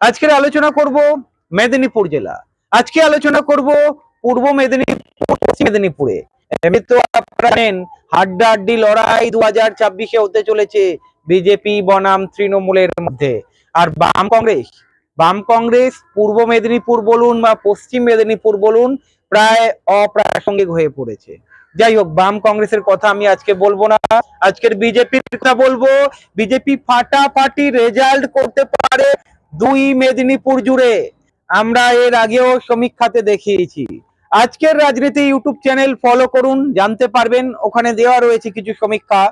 আজকের আলোচনা করব মেদিনীপুর জেলা। আজকে আলোচনা করব পূর্ব মেদিনীপুর, পশ্চিম মেদিনীপুরে। এমনি তো লড়াই দু হাজার ছাব্বিশে হতে চলেছে বিজেপি, বনাম, তৃণমূলের মধ্যে। আর বাম কংগ্রেস বাম কংগ্রেস পূর্ব মেদিনীপুর বলুন বা পশ্চিম মেদিনীপুর বলুন, প্রায় অপ্রাসঙ্গিক হয়ে পড়েছে। যাই হোক, বাম কংগ্রেসের কথা আমি আজকে বলব না। আজকের বিজেপির কথা বলব। বিজেপি ফাটাফাটি রেজাল্ট করতে পারে দুই মেদিনীপুর জুড়ে আমরা এর আগেও সমীক্ষাতে দেখিয়েছি। আজকের রাজনীতি ইউটিউব চ্যানেল ফলো করুন, জানতে পারবেন। ওখানে দেওয়া রয়েছে কিছু সমীক্ষা,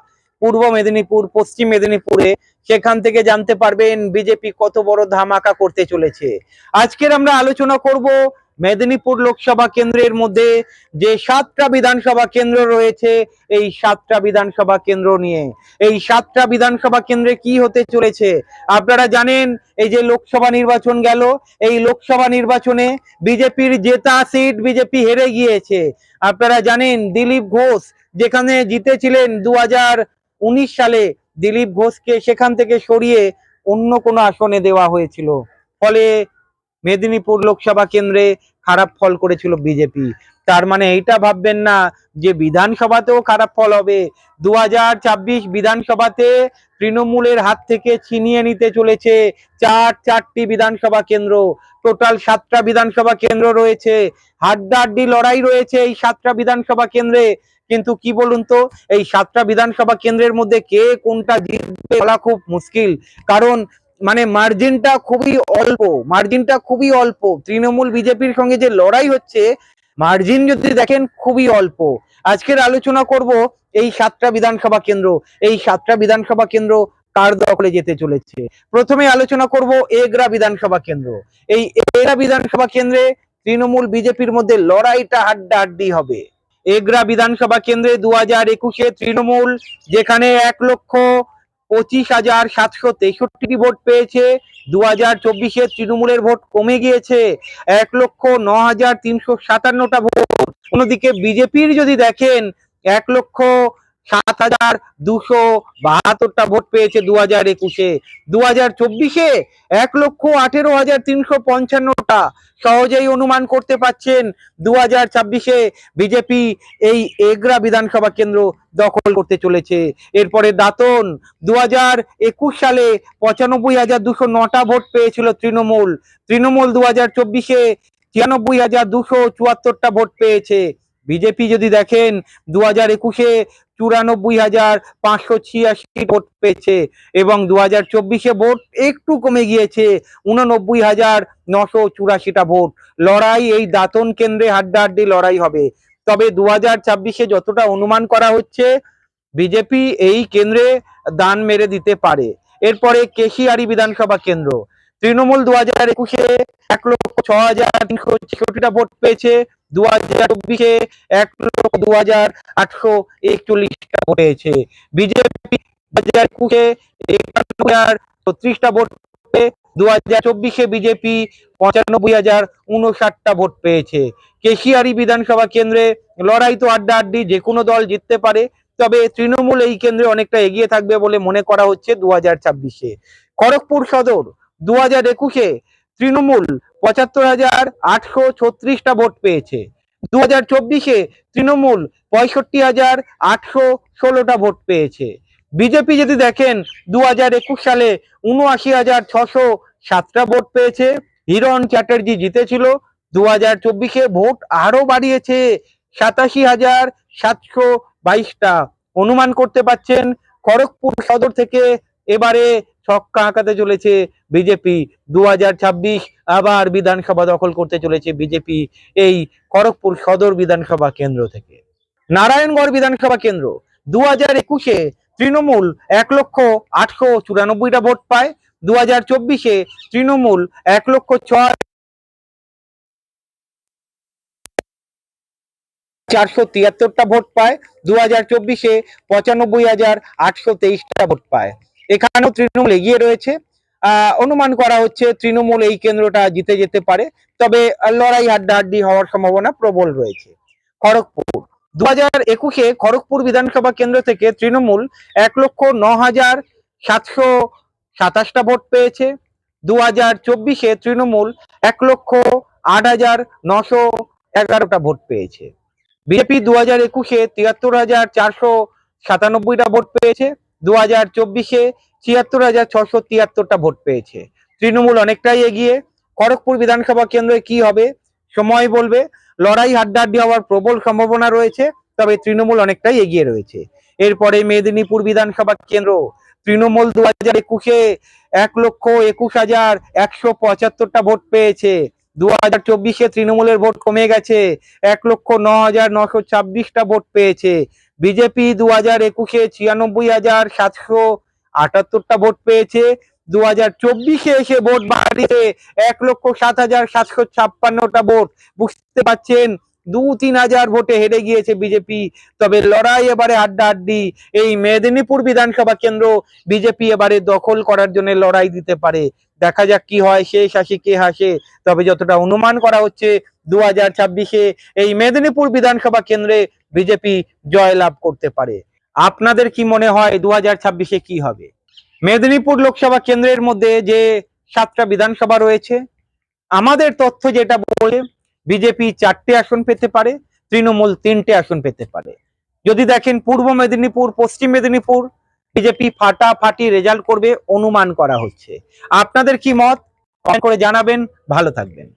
পূর্ব মেদিনীপুর, পশ্চিম মেদিনীপুরে। সেখান থেকে জানতে পারবেন বিজেপি কত বড় ধামাকা করতে চলেছে। আজকের আমরা আলোচনা করব মেদিনীপুর লোকসভা কেন্দ্রের মধ্যে যে সাতটা বিধানসভা কেন্দ্র রয়েছে, এই সাতটা বিধানসভা কেন্দ্র নিয়ে। এই সাতটা বিধানসভা কেন্দ্রে কি হতে চলেছে? আপনারা জানেন, এই যে লোকসভা নির্বাচন গেল, এই লোকসভা নির্বাচনে বিজেপির জেতা সিট বিজেপি হেরে গিয়েছে। আপনারা জানেন, দিলীপ ঘোষ যেখানে জিতেছিলেন দু উনিশ সালে, দিলীপ ঘোষকে সেখান থেকে সরিয়ে অন্য কোনো আসনে দেওয়া হয়েছিল। ফলে মেদিনীপুর লোকসভা কেন্দ্রে খারাপ ফল করেছিল বিজেপি। তার মানে এইটা ভাববেন না যে বিধানসভাতেও খারাপ ফল হবে। দু বিধানসভাতে তৃণমূলের হাত থেকে ছিনিয়ে নিতে চলেছে চার চারটি বিধানসভা কেন্দ্র। টোটাল সাতটা বিধানসভা কেন্দ্র রয়েছে। হাড্ডাহাড্ডি লড়াই রয়েছে এই সাতটা বিধানসভা কেন্দ্রে। কিন্তু কি বলুন তো, এই সাতটা বিধানসভা কেন্দ্রের মধ্যে কে কোনটা জিতবে বলা খুব মুশকিল। কারণ মানে মার্জিনটা খুবই অল্প মার্জিনটা খুবই অল্প। তৃণমূল, বিজেপির সঙ্গে যে লড়াই হচ্ছে মার্জিন যদি দেখেন খুবই অল্প। আজকের আলোচনা করব এই সাতটা বিধানসভা কেন্দ্র। এই সাতটা বিধানসভা কেন্দ্র কার দখলে যেতে চলেছে? প্রথমে আলোচনা করব এগরা বিধানসভা কেন্দ্র। এই এগরা বিধানসভা কেন্দ্রে তৃণমূল, বিজেপির মধ্যে লড়াইটা হাড্ডাহাড্ডি হবে। এগরা বিধানসভা কেন্দ্রে দু হাজার একুশে তৃণমূল, যেখানে এক লক্ষ পঁচিশ হাজার সাতশো তেষট্টি ভোট পেয়েছে। দু হাজার চব্বিশের তৃণমূলের ভোট কমে গিয়েছে। এক লক্ষ ন হাজার তিনশো সাতান্নটা ভোট। অন্যদিকে বিজেপির যদি দেখেন, এক লক্ষ সাত হাজার দুশো বাহাত্তরটা ভোট পেয়েছে দু হাজার একুশে। দু হাজার চব্বিশে এক লক্ষ আঠেরো হাজার তিনশো পঞ্চান্নটা। সহজেই অনুমান করতে পাচ্ছেন দু হাজার ছাব্বিশে বিজেপি এই এগরা বিধানসভা কেন্দ্র দখল করতে চলেছে। এরপরে দাতন দু হাজার একুশ সালে পঁচানব্বই হাজার দুশো নটা ভোট পেয়েছিল তৃণমূল। তৃণমূল দু হাজার চব্বিশে ছিয়ানব্বই হাজার দুশো চুয়াত্তরটা ভোট পেয়েছে। বিজেপি যদি দেখেন দু হাজার একুশে চুরানব্বই হাজার পাঁচশো ছিয়াশি ভোট পেয়েছে এবং দু হাজার চব্বিশে ভোট একটু কমে গিয়েছে, উননব্বই হাজার নশো চুরাশিটা ভোট। লড়াই এই দাতন কেন্দ্রে হাড্ডাহাড্ডি লড়াই হবে। তবে দু হাজার ছাব্বিশে যতটা অনুমান করা হচ্ছে, বিজেপি এই কেন্দ্রে দান মেরে দিতে পারে। এরপরে কেশিয়ারি বিধানসভা কেন্দ্র। তৃণমূল দু হাজার একুশে এক লক্ষ ছ হাজার তিনশো ছেষট্টিটা ভোট পেয়েছে। দু হাজার চব্বিশে এক লক্ষ দু হাজার আটশো একচল্লিশটা ভোট পেয়েছে বিজেপি দু হাজার একুশে একান্ন হাজার ছত্রিশটা ভোট পেয়ে দু হাজার চব্বিশে বিজেপি পঁচানব্বই হাজার উনষাটটা ভোট পেয়েছে। কেশিয়ারি বিধানসভা কেন্দ্রে লড়াই তো আড্ডা আড্ডি যে কোনো দল জিততে পারে। তবে তৃণমূল এই কেন্দ্রে অনেকটা এগিয়ে থাকবে বলে মনে করা হচ্ছে দু হাজার ছাব্বিশে। খড়গপুর সদর দু হাজার একুশে তৃণমূল পঁচাত্তর হাজার আটশো ছত্রিশটা ভোট পেয়েছে। দু হাজার চব্বিশে তৃণমূল পঁয়ষট্টি হাজার আটশো ষোলোটা ভোট পেয়েছে। বিজেপি যদি দেখেন দু হাজার একুশ সালে উনআশি হাজার ছশো সাতটা ভোট পেয়েছে। হিরণ চ্যাটার্জি জিতেছিল। দু হাজার চব্বিশে ভোট আরও বাড়িয়েছে। সাতাশি হাজার সাতশো বাইশটা। অনুমান করতে পাচ্ছেন, খড়গপুর সদর থেকে এবারে ছক্কা আঁকাতে চলেছে বিজেপি দু হাজার ছাব্বিশ আবার বিধানসভা দখল করতে চলেছে বিজেপি এই খড়গপুর সদর বিধানসভা কেন্দ্র থেকে। নারায়ণগড় বিধানসভা কেন্দ্র। দু হাজার একুশে তৃণমূল এক লক্ষ আটশো চুরানব্বইটা ভোট পায়। দু হাজার চব্বিশে তৃণমূল এক লক্ষ ছয় চারশো তিয়াত্তরটা ভোট পায়। দু হাজার চব্বিশে পঁচানব্বই হাজার আটশো তেইশটা ভোট পায়। এখানেও তৃণমূল এগিয়ে রয়েছে। অনুমান করা হচ্ছে তৃণমূল এই কেন্দ্রটা জিতে যেতে পারে, তবে লড়াই হাড্ডাহাড্ডি হওয়ার সম্ভাবনা প্রবল রয়েছে। খড়গপুর দু হাজার একুশে খড়গপুর বিধানসভা কেন্দ্র থেকে তৃণমূল এক লক্ষ ন হাজার সাতশো সাতাশটা ভোট পেয়েছে। দু হাজার চব্বিশে তৃণমূল এক লক্ষ আট হাজার নশো এগারোটা ভোট পেয়েছে। বিজেপি দু হাজার একুশে তিয়াত্তর হাজার চারশো সাতানব্বইটা ভোট পেয়েছে। দু হাজার চব্বিশে ছিয়াত্তর হাজার ছশো তিয়াত্তরটা ভোট পেয়েছে। তৃণমূল অনেকটাই এগিয়ে। খড়গপুর বিধানসভা কেন্দ্রে কি হবে? সময় বলবে। লড়াই হাড্ডাহাড্ডি হওয়ার প্রবল সম্ভাবনা রয়েছে, তবে তৃণমূল অনেকটাই এগিয়ে রয়েছে। এরপরে মেদিনীপুর বিধানসভা কেন্দ্র। তৃণমূল দু হাজার একুশে এক লক্ষ একুশ হাজার একশো পঁচাত্তরটা ভোট পেয়েছে। দু হাজার চব্বিশে তৃণমূলের ভোট কমে গেছে। এক লক্ষ ন হাজার নশো ছাব্বিশটা ভোট পেয়েছে। বিজেপি দু হাজার একুশে ছিয়ানব্বই হাজার সাতশো আটাত্তরটা ভোট পেয়েছে। দু হাজার চব্বিশে এসে ভোট বাড়িয়ে এক লক্ষ সাত হাজার সাতশো ছাপ্পান্নটা ভোট। বুঝতে পাচ্ছেন দু তিন হাজার ভোটে হেরে গিয়েছে বিজেপি। তবে লড়াই এবারে হাড্ডাহাড্ডি। এই মেদিনীপুর বিধানসভা কেন্দ্র বিজেপি এবারে দখল করার জন্য লড়াই দিতে পারে। দেখা যাক কি হয় শেষ হাসি কে হাসে। তবে যতটা অনুমান করা হচ্ছে দু হাজার ছাব্বিশে এই মেদিনীপুর বিধানসভা কেন্দ্রে বিজেপি জয়লাভ করতে পারে। আপনাদের কি মনে হয় দু হাজার ছাব্বিশে কি হবে? মেদিনীপুর লোকসভা কেন্দ্রের মধ্যে যে সাতটা বিধানসভা রয়েছে, আমাদের তথ্য যেটা বলে বিজেপি চারটে আসন পেতে পারে, তৃণমূল তিনটে আসন পেতে পারে। যদি দেখেন পূর্ব মেদিনীপুর, পশ্চিম মেদিনীপুর, বিজেপি ফাটাফাটি রেজাল্ট করবে, অনুমান করা হচ্ছে। আপনাদের কি মত? করে জানাবেন। ভালো থাকবেন।